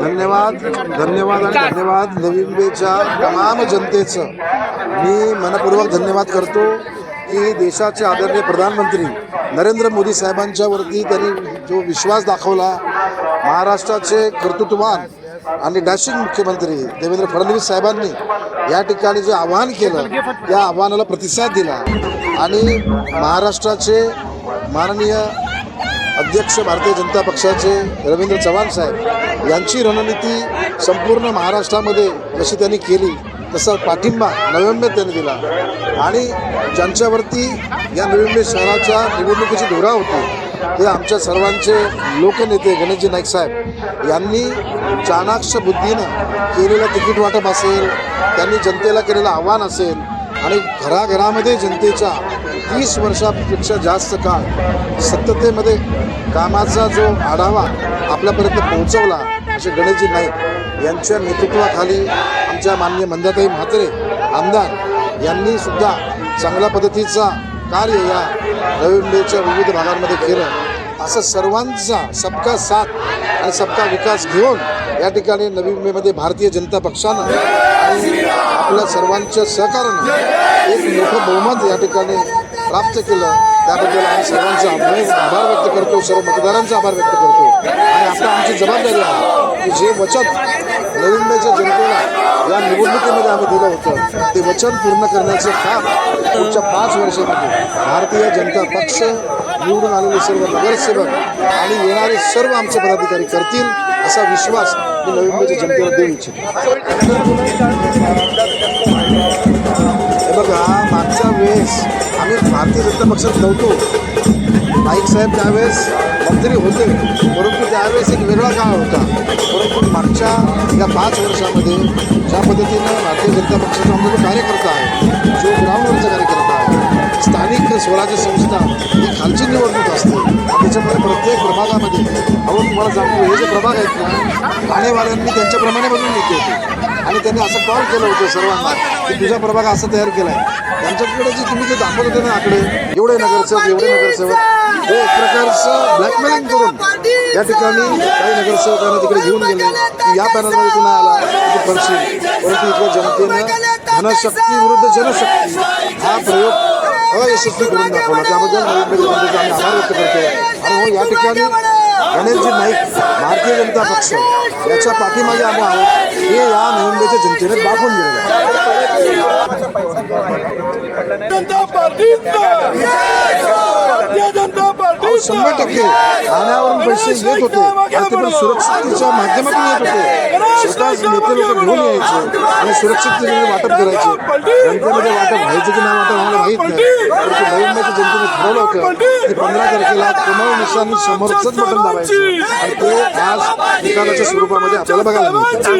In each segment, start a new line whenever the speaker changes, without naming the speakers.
धन्यवाद धन्यवाद आणि धन्यवाद नवी मुंबईच्या तमाम जनतेचं. मी मनपूर्वक धन्यवाद करतो की देशाचे आदरणीय प्रधानमंत्री नरेंद्र मोदी साहेबांच्यावरती त्यांनी जो विश्वास दाखवला महाराष्ट्राचे कर्तृत्ववान आणि डॅशिंग मुख्यमंत्री देवेंद्र फडणवीस साहेबांनी या ठिकाणी जे आव्हान केलं त्या आव्हानाला प्रतिसाद दिला. आणि महाराष्ट्राचे माननीय अध्यक्ष भारतीय जनता पक्षाचे रवींद्र चव्हाण साहेब यांची रणनीती संपूर्ण महाराष्ट्रामध्ये जशी त्यांनी केली तसा पाठिंबा नोव्हेंबर त्यांनी दिला. आणि ज्यांच्यावरती या नोव्हेंबर शहराच्या निवडणुकीची धुरा होती ते आमच्या सर्वांचे लोकनेते गणेशजी नाईक साहेब यांनी चाणाक्ष बुद्धीनं केलेलं तिकीट वाटप असेल त्यांनी जनतेला केलेलं आव्हान असेल आणि घराघरामध्ये जनतेच्या तीस वर्षापेक्षा जास्त काळ सत्यतेमध्ये कामाचा जो आढावा आपल्यापर्यंत पोहोचवला असे गणेशजी नाईक यांच्या नेतृत्वाखाली आमच्या मान्य मंदाताई म्हात्रे आमदार यांनी सुद्धा चांगल्या पद्धतीचा कार्य या रविंडेच्या विविध भागांमध्ये केलं. असं सर्वांचा सबका साथ आणि सबका विकास घेऊन या ठिकाणी नवी मुंबईमध्ये भारतीय जनता पक्षानं आणि आपल्या सर्वांच्या सहकार्यानं एक मोठं बहुमत या ठिकाणी प्राप्त केलं. त्याबद्दल आम्ही सर्वांचा आभार आभार व्यक्त करतो सर्व मतदारांचा आभार व्यक्त करतो. आणि आता आमची जबाबदारी आहे की जे वचन नवी जनतेला या निवडणुकीमध्ये आम्ही दिलं होतं ते वचन पूर्ण करण्याचं काम पुढच्या पाच वर्षामध्ये भारतीय जनता पक्ष निवडून आलेले सर्व नगरसेवक आणि येणारे सर्व आमचे पदाधिकारी करतील. असा विश्वास मी नवी मुंबईच्या जनतेला देऊ इच्छितो. हे बघा मागच्या वेळेस आम्ही भारतीय जनता पक्षात नव्हतो. नाईक साहेब त्यावेळेस मंत्री होते परंतु त्यावेळेस एक वेगळा काळ होता. परंतु मागच्या या पाच वर्षामध्ये ज्या पद्धतीनं भारतीय जनता पक्षाचा आमचा जो कार्यकर्ता आहे जो ग्राउंडवरचा कार्यकर्ता आहे स्थानिक स्वराज्य संस्था ही खालची निवडणूक असते. त्याच्यामुळे प्रत्येक प्रभागामध्ये अहो तुम्हाला सांगतो हे जे प्रभाग आहेत ना ठाणेवाल्यांनी त्यांच्याप्रमाणे बनवून घेतले होते. आणि त्यांनी असं कॉल केलं होतं सर्वांना की तुझा प्रभाग असा तयार केला आहे त्यांच्याकडे जे तुम्ही जे दाखवत होते ना आकडे एवढे नगरसेवक एवढे नगरसेवक हे एक प्रकारचं ब्लॅकमेलिंग करून या ठिकाणी काही नगरसेवकांना तिकडे घेऊन गेले. की या पॅनलमध्ये तू आला? तू पडशील. परंतु इथल्या जनतेनं धनशक्ती विरुद्ध जनशक्ती हा प्रयोग अयशस्वी करून दाखवला त्याबद्दल मुंबई जनतेचा आम्ही आभार व्यक्त करतो आणि हो या ठिकाणी गणेशजी नाईक भारतीय जनता पक्ष याच्या पाठीमागे आम्ही आहोत. हे या नवी मुंबईच्या जनतेने दाखवून दिलेलं
जनता
अहो शंभर टक्के ठाण्यावरून पैसे येत होते. आणि ते पण सुरक्षिततेच्या माध्यमातून येत होते. स्वतः नेते लोक घेऊन यायचे आणि सुरक्षिततेने वाटप करायचे. जनतेमध्ये वाटप व्हायचं की नाही वाटप आम्हाला माहीत नाही. परंतु नवी मुंबईच्या जनतेने ठरवलं होतं की पंधरा तारखेला कमळ निशांनी समोरचंच बटन दाबायचं आणि ते आज निकालाच्या स्वरूपामध्ये आपल्याला बघायला मिळतं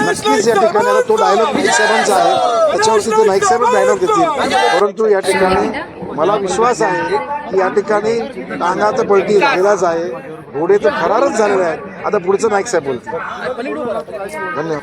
नक्कीच या ठिकाणाला तो डायलॉग नाईक साहेबांचा आहे त्याच्यावरती ते नाईक साहेब डायलॉग देतील परंतु या ठिकाणी मला विश्वास आहे की या ठिकाणी टांगा तर पलटी झालेलाच आहे घोडे तर फरारच झालेलं आहे आता पुढचं नाईक साहेब बोलतील धन्यवाद.